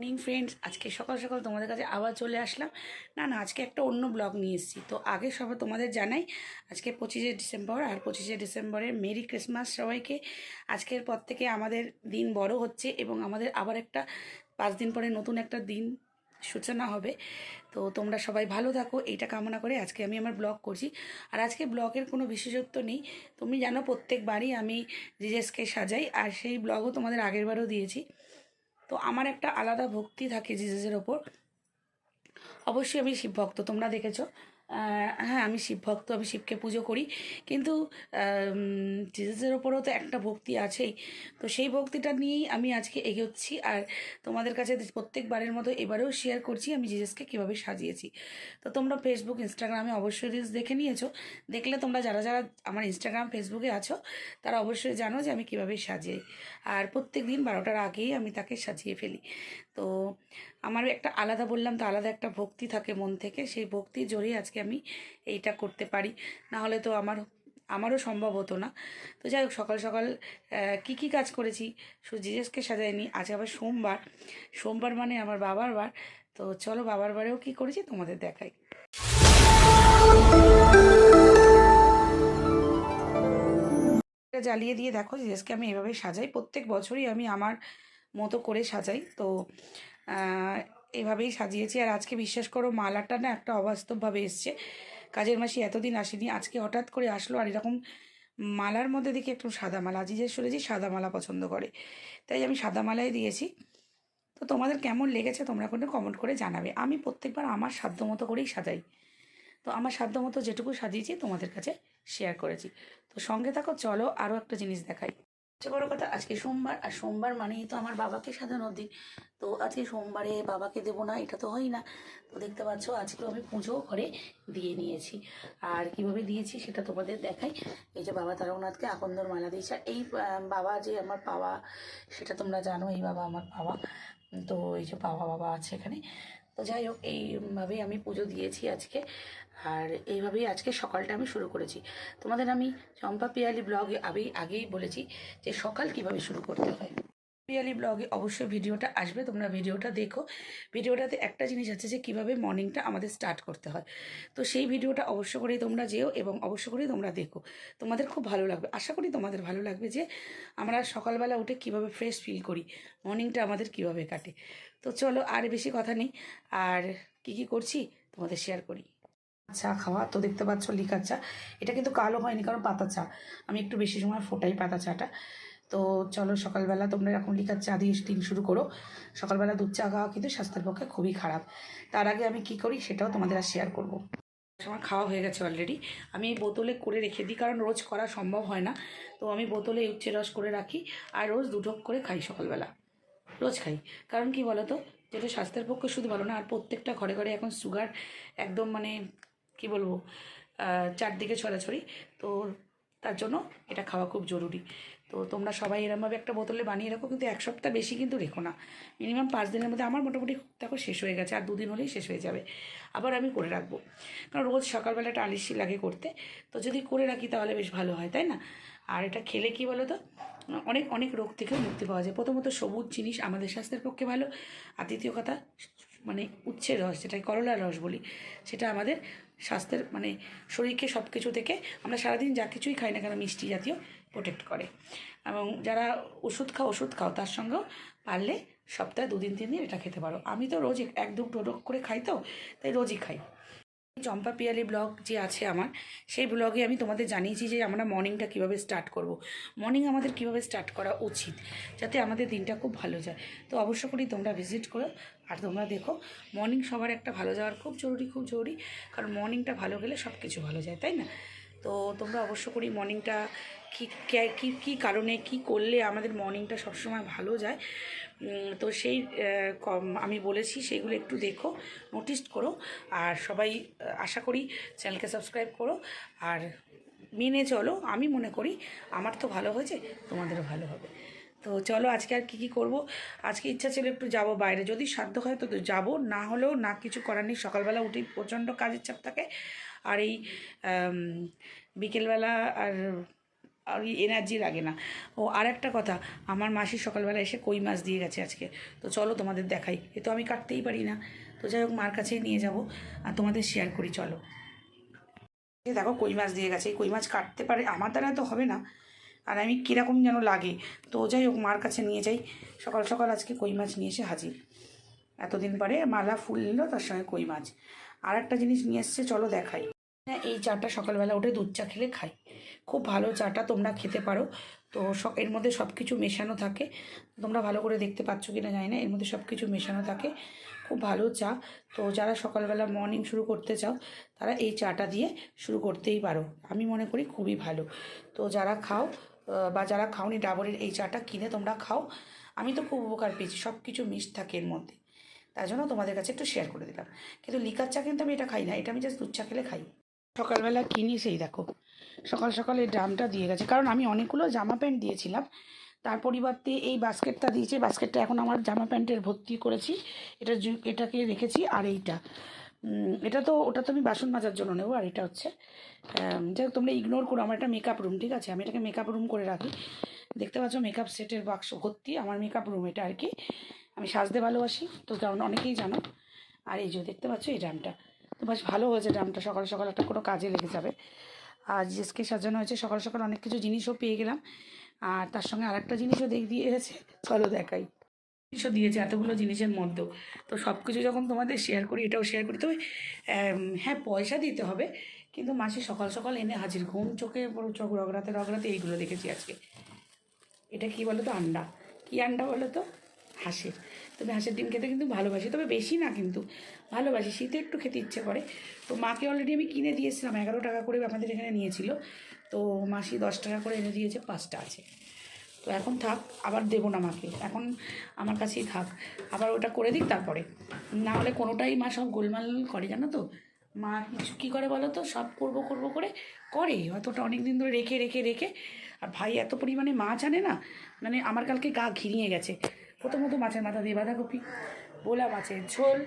Morning friends আজকে সকাল সকাল তোমাদের কাছে আবার চলে আসলাম। না না, আজকে একটা অন্য ব্লগ নিয়ে এসেছি। তো আগে সবাই তোমাদের জানাই, আজকে পঁচিশে ডিসেম্বর আর পঁচিশে ডিসেম্বরের মেরি ক্রিসমাস সবাইকে। আজকের পর থেকে আমাদের দিন বড় হচ্ছে এবং আমাদের আবার একটা পাঁচ দিন পরে নতুন একটা দিন সূচনা হবে। তো তোমরা সবাই ভালো থাকো, এইটা কামনা করে আজকে আমি আমার ব্লগ করছি। আর আজকে ব্লগের কোনো বিশেষত্ব নেই। তুমি জানো, প্রত্যেকবারই আমি জিজেসকে সাজাই, আর সেই ব্লগও তোমাদের আগেরবারও দিয়েছি। তো আমার একটা আলাদা ভক্তি থাকে জিজাসের ওপর। অবশ্যই আমি শিব ভক্ত তোমরা দেখেছ। হ্যাঁ আমি শিব ভক্ত, আমি শিবকে পুজো করি। কিন্তু জিজাসের ওপরেও তো একটা ভক্তি আছেই। তো সেই ভক্তিটা নিয়েই আমি আজকে এগোচ্ছি। আর তোমাদের কাছে প্রত্যেকবারের মতো এবারেও শেয়ার করছি আমি জিজাসকে কীভাবে সাজিয়েছি। তো তোমরা ফেসবুক ইনস্টাগ্রামে অবশ্যই রিলস দেখে নিয়েছো। দেখলে তোমরা যারা যারা আমার ইনস্টাগ্রাম ফেসবুকে আছো, তারা অবশ্যই জানো যে আমি কীভাবে সাজিয়ে। আর প্রত্যেক দিন বারোটার আগেই আমি তাকে সাজিয়ে ফেলি। তো আমার একটা আলাদা বললাম, তো আলাদা একটা ভক্তি থাকে মন থেকে। সেই ভক্তির জোরেই আজকে আমি এইটা করতে পারি। না হলে তো আমার, আমারও সম্ভব হতো না। তো যাই হোক, সকাল সকাল কি কি কাজ করেছি শুধু জিজেসকে সাজাইনি আজ আবার সোমবার। সোমবার মানে আমার বাবার বার। তো চলো বাবার বারেও কি করেছি তোমাদের দেখাই। জ্বালিয়ে দিয়ে দেখো জিজেসকে আমি এভাবে সাজাই। প্রত্যেক বছরই আমি আমার মতো করে সাজাই। তো এভাবেই সাজিয়েছি। আর আজকে বিশ্বাস করো, মালাটা না একটা অবাস্তবভাবে এসছে। কাজের মাসি এতদিন আসেনি, আজকে হঠাৎ করে আসলো। আর এরকম মালার মধ্যে দেখি একটু সাদা মালা। আজিজের শুনেছি, সাদা মালা পছন্দ করে। তাই আমি সাদা মালাই দিয়েছি। তো তোমাদের কেমন লেগেছে তোমরা কিন্তু কমেন্ট করে জানাবে। আমি প্রত্যেকবার আমার সাধ্য মতো করেই সাজাই। তো আমার সাধ্য মতো যেটুকু সাজিয়েছি তোমাদের কাছে শেয়ার করেছি। তো সঙ্গে থাকো, চলো আরও একটা জিনিস দেখাই। সবচেয়ে বড় কথা আজকে সোমবার, আর সোমবার মানেই তো আমার বাবাকে সাজানোর দিন। তো আজকে সোমবারে বাবাকে দেবো না, এটা তো হয় না। তো দেখতে পাচ্ছ আজকে আমি পুজোও ঘরে দিয়ে নিয়েছি। আর কীভাবে দিয়েছি সেটা তোমাদের দেখাই। এই যে বাবা তারকনাথকে আকন্দর মালা দিয়েছে। আর এই বাবা যে আমার পাওয়া, সেটা তোমরা জানো, এই বাবা আমার পাওয়া। তো এই যে বাবা বাবা আছে এখানে। তো যাই হোক, এইভাবেই আমি পুজো দিয়েছি আজকে। আর এইভাবেই আজকে সকালটা আমি শুরু করেছি। তোমাদের আমি চম্পা পিয়ালি ব্লগে আমি আগেই বলেছি যে সকাল কীভাবে শুরু করতে হয়। পিয়ালি ব্লগে অবশ্যই ভিডিওটা আসবে, তোমরা ভিডিওটা দেখো। ভিডিওটাতে একটা জিনিস আছে যে, কীভাবে মর্নিংটা আমাদের স্টার্ট করতে হয়। তো সেই ভিডিওটা অবশ্য করেই তোমরা যেও এবং অবশ্য করেই তোমরা দেখো। তোমাদের খুব ভালো লাগবে। আশা করি তোমাদের ভালো লাগবে যে, আমরা সকালবেলা উঠে কীভাবে ফ্রেশ ফিল করি মর্নিংটা আমাদের কীভাবে কাটে। তো চলো আর বেশি কথা নেই। আর কি কি করছি, তোমাদের শেয়ার করি। চা খাওয়া, তো দেখতে পাচ্ছ লিকার চা। এটা কিন্তু কালো হয়নি, কারণ পাতা চা। আমি একটু বেশি সময় ফোটাই পাতা চাটা। তো চলো সকালবেলা তোমরা এখন লিকার চা দিয়ে দিন শুরু করো। সকালবেলা দুধ চা খাওয়া কিন্তু স্বাস্থ্যের পক্ষে খুবই খারাপ। তার আগে আমি কি করি সেটাও তোমাদের আর শেয়ার করব। আমার খাওয়া হয়ে গেছে অলরেডি আমি এই বোতলে করে রেখে দিই, কারণ রোজ করা সম্ভব হয় না। তো আমি বোতলে উচ্ছে রস করে রাখি আর রোজ দুটো করে খাই সকালবেলা। রোজ খাই। কারণ কি বলো তো যেটা স্বাস্থ্যের পক্ষে শুধু ভালো না, আর প্রত্যেকটা ঘরে ঘরে এখন সুগার একদম মানে কি বলব? চারদিকে ছড়াছড়ি। তো তার জন্য এটা খাওয়া খুব জরুরি। তো তোমরা সবাই এরমভাবে একটা বোতলে বানিয়ে রাখো, কিন্তু এক সপ্তাহ বেশি কিন্তু রেখো না। মিনিমাম পাঁচ দিনের মধ্যে আমার মোটামুটি দেখো শেষ হয়ে গেছে, আর দুদিন হলেই শেষ হয়ে যাবে। আবার আমি করে রাখব। কারণ রোজ সকালবেলা একটা আলিশি লাগে করতে, তো যদি করে রাখি তাহলে বেশ ভালো হয়, তাই না? আর এটা খেলে কি বলো তো অনেক অনেক রোগ থেকেও মুক্তি পাওয়া যায়। প্রথমত সবুজ জিনিস আমাদের স্বাস্থ্যের পক্ষে ভালো। আর দ্বিতীয় কথা মানে উচ্ছের রস, যেটাকে করলার রস বলি, সেটা আমাদের স্বাস্থ্যের মানে শরীরকে সব কিছু থেকে, আমরা সারাদিন যা কিছুই খাই না কেন, মিষ্টি জাতীয় প্রোটেক্ট করে। এবং যারা ওষুধ খাও ওষুধ খাও, তার সঙ্গেও পারলে সপ্তাহে দুদিন, তিন দিন এটা খেতে পারো। আমি তো রোজ এক- দু টোটো করে খাই তো, তাই রোজই খাই। চম্পা পিয়ালি ব্লগ যে আছে আমার, সেই ব্লগে আমি তোমাদের জানিয়েছি যে আমরা মর্নিংটা কীভাবে স্টার্ট করব। মর্নিং আমাদের কীভাবে স্টার্ট করা উচিত, যাতে আমাদের দিনটা খুব ভালো যায়। তো অবশ্য করি তোমরা ভিজিট করো, আর তোমরা দেখো, মর্নিং সবার একটা ভালো যাওয়ার খুব জরুরি খুব জরুরি, কারণ মর্নিংটা ভালো গেলে সব কিছু ভালো যায়, তাই না? তো তোমরা অবশ্য করি মর্নিংটা কী কী কারণে কি করলে আমাদের মর্নিংটা সবসময় ভালো যায়? তো সেই আমি বলেছি সেইগুলো একটু দেখো নোটিস করো। আর সবাই আশা করি চ্যানেলকে সাবস্ক্রাইব করো। আর মেনে চলো, আমি মনে করি আমার তো ভালো হয়েছে, তোমাদেরও ভালো হবে। তো চলো আজকে আর কী কী করব? আজকে ইচ্ছা ছিল একটু যাব বাইরে। যদি সাধ্য হয় তো যাব, না হলেও না কিছু করার নেই। সকালবেলা উঠেই প্রচণ্ড কাজের চাপ থাকে। আর এই বিকেলবেলা আর আর এনার্জি লাগে না। ও আর একটা কথা, আমার মাসি সকালবেলা এসে কই মাছ দিয়ে গেছে আজকে? তো চলো তোমাদের দেখাই। এ তো আমি কাটতেই পারি না। তো যাই হোক, মার কাছেই নিয়ে যাব। আর তোমাদের শেয়ার করি, চলো। দেখো কই মাছ দিয়ে গেছে। এই কই মাছ কাটতে পারে, আমার দ্বারা তো হবে না। আর আমি কীরকম যেন লাগে। তো যাই হোক, মার কাছে নিয়ে যাই। সকাল সকাল আজকে কই মাছ নিয়ে এসে হাজির। এতদিন পরে মালা ফুল নিল তার সঙ্গে কই মাছ। আর একটা জিনিস নিয়ে এসছে, চলো দেখাই। হ্যাঁ এই চাটা সকালবেলা উঠে দুধ চা খেলে খাই। খুব ভালো চাটা তোমরা খেতে পারো। তো স- এর মধ্যে সব কিছু মেশানো থাকে। তোমরা ভালো করে দেখতে পাচ্ছ কি না জানি না, এর মধ্যে সব কিছু মেশানো থাকে। খুব ভালো চা। তো যারা সকালবেলা মর্নিং শুরু করতে চাও, তারা এই চাটা দিয়ে শুরু করতেই পারো। আমি মনে করি খুবই ভালো। তো যারা খাও বা যারা খাওনি, ডাবরের এই চাটা কিনে তোমরা খাও। আমি তো খুব উপকার পেয়েছি সব কিছু মিক্সড থাকে এর মধ্যে। তাই জন্য তোমাদের কাছে একটু শেয়ার করে দিলাম। কিন্তু লিকার চা কিন্তু আমি এটা খাই না, এটা আমি জাস্ট দুধ চা খেলে খাই। সকালবেলা কিনি সেই দেখো, সকাল সকাল ড্রামটা দিয়ে গেছে। কারণ আমি অনেকগুলো জামা প্যান্ট দিয়েছিলাম, তার পরিবর্তে এই বাস্কেটটা দিয়েছে। বাস্কেটটা এখন আমার জামা প্যান্টের ভর্তি করেছি, এটা এটাকে রেখেছি আর এইটা। এটা তো, ওটা তো আমি বাসন মাজার জন্য নেব, আর এটা হচ্ছে যাই তোমরা ইগনোর করো, আমার একটা মেকআপ রুম ঠিক আছে? আমি এটাকে মেকআপ রুম করে রাখি। দেখতে পাচ্ছ মেকআপ সেটের বাক্স ভর্তি, আমার মেকআপ রুম এটা আর কি। আমি সাজতে ভালোবাসি, তো কারণ অনেকেই জানো। আর এই যে দেখতে পাচ্ছ এই ড্রামটা। তো বেশ ভালো হয়েছে ড্রামটা, সকাল সকাল একটা কোনো কাজে লেগে যাবে। আর জিএসকে সাজানো হয়েছে, সকাল সকাল অনেক কিছু জিনিসও পেয়ে গেলাম। আর তার সঙ্গে আরেকটা জিনিসও দেখ দিয়েছে চলো দেখাই। জিনিসও দিয়েছে এতগুলো জিনিসের মধ্যেও। তো সব কিছু যখন তোমাদের শেয়ার করি, এটাও শেয়ার করি। তবে হ্যাঁ পয়সা দিতে হবে, কিন্তু মাসি সকাল সকাল এনে হাজির। ঘুম, চোখে চোখ রগড়াতে রগড়াতে এইগুলো দেখেছি আজকে। এটা কি বলো তো আন্ডা? কি আন্ডা বলো তো হাঁসের। তবে হাঁসের ডিম খেতে কিন্তু ভালোবাসি, তবে বেশি না কিন্তু, ভালোবাসি। শীতে একটু খেতে ইচ্ছে করে। তো মাকে অলরেডি আমি কিনে দিয়েছিলাম এগারো টাকা করে আমাদের এখানে নিয়েছিল। তো মাসি দশ টাকা করে এনে দিয়েছে, পাঁচটা আছে। তো এখন থাক, আবার দেবো না মাকে। এখন আমার কাছেই থাক। আবার ওটা করে দিক তারপরে। না হলে কোনোটাই মা সব গোলমাল করে, জানো তো? মা কিছু কী করে বলো তো? সব করব করব করে করে। অতটা অনেক দিন ধরে রেখে রেখে রেখে। আর ভাই এত পরিমাণে মাছ আনে না? মানে আমার কালকে গা ঘিরিয়ে গেছে। প্রথমত মাছের মাথা দিয়ে বাঁধাকপি, বোলা মাছের ঝোল,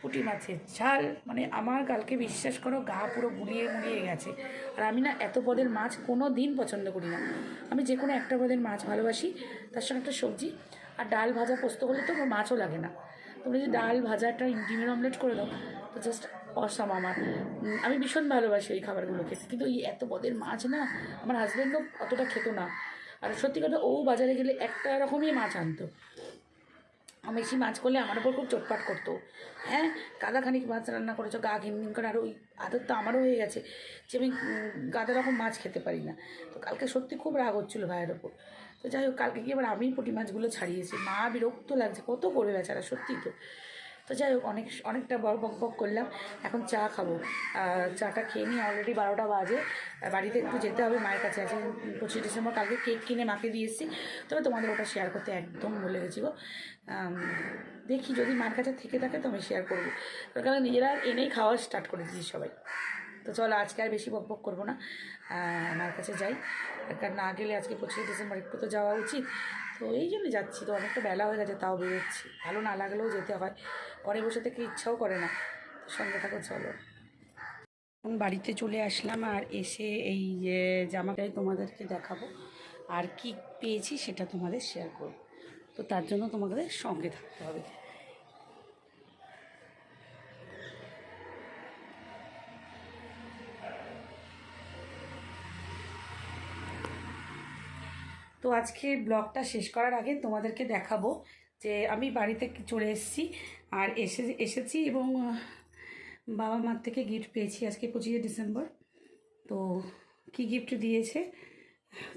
পুঁটি মাছের ঝাল মানে আমার কালকে বিশ্বাস করো গা পুরো গুলিয়ে মুলিয়ে গেছে। আর আমি না এত পদের মাছ কোনো দিন পছন্দ করি না। আমি যে কোনো একটা পদের মাছ ভালোবাসি, তার সঙ্গে একটা সবজি আর ডাল ভাজা পোস্ত করলে তো আমার মাছও লাগে না। তোমরা যদি ডাল ভাজা একটা ডিমের অমলেট করে দাও, তো জাস্ট অসাম আমার। আমি ভীষণ ভালোবাসি এই খাবারগুলো খেতে। কিন্তু এই এত পদের মাছ না আমার হাজব্যান্ডও অতটা খেত না। আর সত্যি কথা ও বাজারে গেলে একটা রকমই মাছ আনতো। বেশি মাছ করলে আমার ওপর খুব চটপাট করতো। হ্যাঁ? গাদা খানিক মাছ রান্না করেছ, গা ঘিম করে, আর ওই আদর তো আমারও হয়ে গেছে যে আমি গাদা রকম মাছ খেতে পারি না। তো কালকে সত্যি খুব রাগ হচ্ছিল ভাইয়ের ওপর তো যাই হোক, কালকে গিয়ে এবার আমি পুঁটি মাছগুলো ছাড়িয়েছি। মা বিরক্ত লাগছে, কত করবে বেচারা সত্যি তো। তো যাই হোক, অনেক, অনেকটা বড় বক বক করলাম। এখন চা খাব। চাটা খেয়ে নিয়ে অলরেডি বারোটা বাজে। বাড়িতে একটু যেতে হবে, মায়ের কাছে আছে। পঁচিশে ডিসেম্বর, কালকে কেক কিনে মাকে দিয়ে এসেছি। তবে তোমাদের ওটা শেয়ার করতে একদম ভুলে গেছি গো। দেখি যদি মার কাছে থেকে থাকে তো আমি শেয়ার করব। কারণ নিজেরা এনেই খাওয়া স্টার্ট করে দিয়েছি সবাই। তো চলো, আজকে আর বেশি বক বক করব না। মার কাছে যাই। কারণ না গেলে আজকে পঁচিশে ডিসেম্বর, একটু তো যাওয়া উচিত। তো এই জন্য যাচ্ছি। তো অনেকটা বেলা হয়ে গেছে, তাও বেরোচ্ছি। ভালো না লাগলেও যেতে হয়। ঘরে বসে থেকে ইচ্ছাও করে না। সঙ্গে থাকো, চলো। এখন বাড়িতে চলে আসলাম আর এসে এই যে জামাটাই তোমাদেরকে দেখাবো। আর কি পেয়েছি সেটা তোমাদের শেয়ার করব। তো তার জন্য তোমাদের সঙ্গে থাকতে হবে। তো আজকে ব্লগটা শেষ করার আগে তোমাদেরকে দেখাবো যে আমি বাড়িতে চলে এসেছি আর এসে, এসেছি এবং বাবা মার থেকে গিফট পেয়েছি আজকে পঁচিশে ডিসেম্বর। তো কি গিফট দিয়েছে?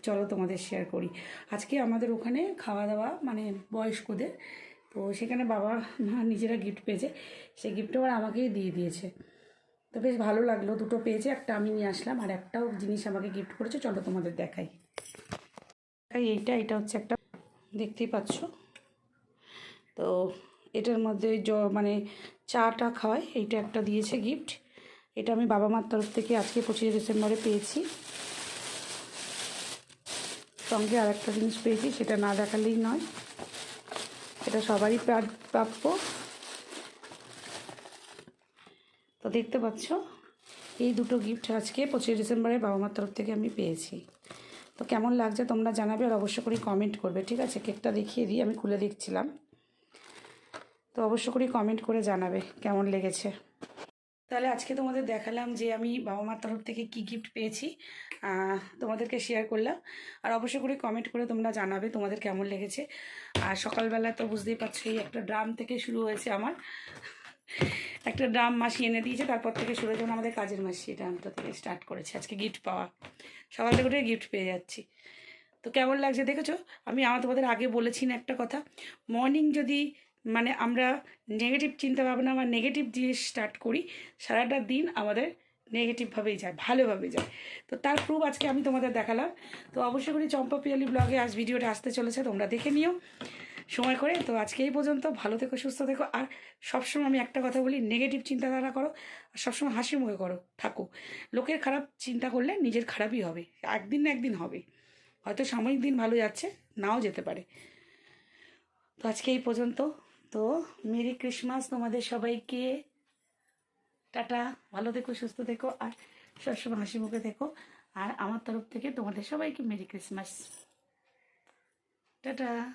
চলো তোমাদের শেয়ার করি। আজকে আমাদের ওখানে খাওয়া দাওয়া মানে বয়স্কদের, তো সেখানে বাবা মা নিজেরা গিফট পেয়েছে। সেই গিফট আবার আমাকেই দিয়ে দিয়েছে। তো বেশ ভালো লাগল, দুটো পেয়েছে, একটা আমি নিয়ে আসলাম, আর একটাও জিনিস আমাকে গিফট করেছে। চলো তোমাদের দেখাই। এইটা এটা হচ্ছে একটা, দেখতেই পাচ্ছ। তো এটার মধ্যে জ মানে চাটা খাওয়ায় এইটা একটা দিয়েছে গিফট এটা আমি বাবা মার তরফ থেকে আজকে পঁচিশে ডিসেম্বরে পেয়েছি। সঙ্গে আর একটা জিনিস পেয়েছি, সেটা না দেখালেই নয়। এটা সবারই প্রা- প্রাপ্য। তো দেখতে পাচ্ছ, এই দুটো গিফট আজকে পঁচিশে ডিসেম্বরে বাবা মার তরফ থেকে আমি পেয়েছি। তো কেমন লাগছে তোমরা জানাবে আর অবশ্য করে কমেন্ট করবে, ঠিক আছে? কেকটা দেখিয়ে দিই, আমি খুলে দেখছিলাম। তো অবশ্য করে কমেন্ট করে জানাবে, কেমন লেগেছে? তাহলে আজকে তোমাদের দেখালাম যে আমি বাবা মার তরফ থেকে কি গিফট পেয়েছি তোমাদেরকে শেয়ার করলাম। আর অবশ্য করে কমেন্ট করে তোমরা জানাবে তোমাদের কেমন লেগেছে। আর সকালবেলা তো বুঝতেই পারছ, এই একটা ড্রাম থেকে শুরু হয়েছে আমার। একটা ড্রাম মাসি এনে দিয়েছে, তারপর থেকে শুরু মানে আমাদের কাজের মাসি। ড্রামটা থেকে স্টার্ট করেছে। আজকে গিফট পাওয়া। সকাল থেকে উঠে গিফট পেয়ে যাচ্ছি। তো কেমন লাগছে দেখেছ? আমি আমার তোমাদের আগে বলেছি না একটা কথা। মর্নিং যদি মানে আমরা নেগেটিভ চিন্তা ভাবনা বা নেগেটিভ দিয়ে স্টার্ট করি, সারাটা দিন আমাদের নেগেটিভভাবেই যায় ভালোভাবে যায়। তো তার প্রুফ আজকে আমি তোমাদের দেখালাম। তো অবশ্যই করি চম্পা পিয়ালি ব্লগে আজ ভিডিওটা আসতে চলেছে, তোমরা দেখে নিও। সময় করে। তো আজকে এই পর্যন্ত। ভালো থেকো, সুস্থ থেকো। আর সবসময় আমি একটা কথা বলি নেগেটিভ চিন্তাধারা করো, আর সবসময় হাসি মুখে করো, থাকো। লোকের খারাপ চিন্তা করলে নিজের খারাপই হবে। একদিন না একদিন হবে। হয়তো সাময়িক দিন ভালো যাচ্ছে, নাও যেতে পারে। তো আজকে এই পর্যন্ত। তো মেরি ক্রিসমাস তোমাদের সবাইকে। টাটা। ভালো থেকো, সুস্থ থেকো, আর সবসময় হাসি মুখে থেকো। আর আমার তরফ থেকে তোমাদের সবাইকে মেরি ক্রিসমাস। টাটা।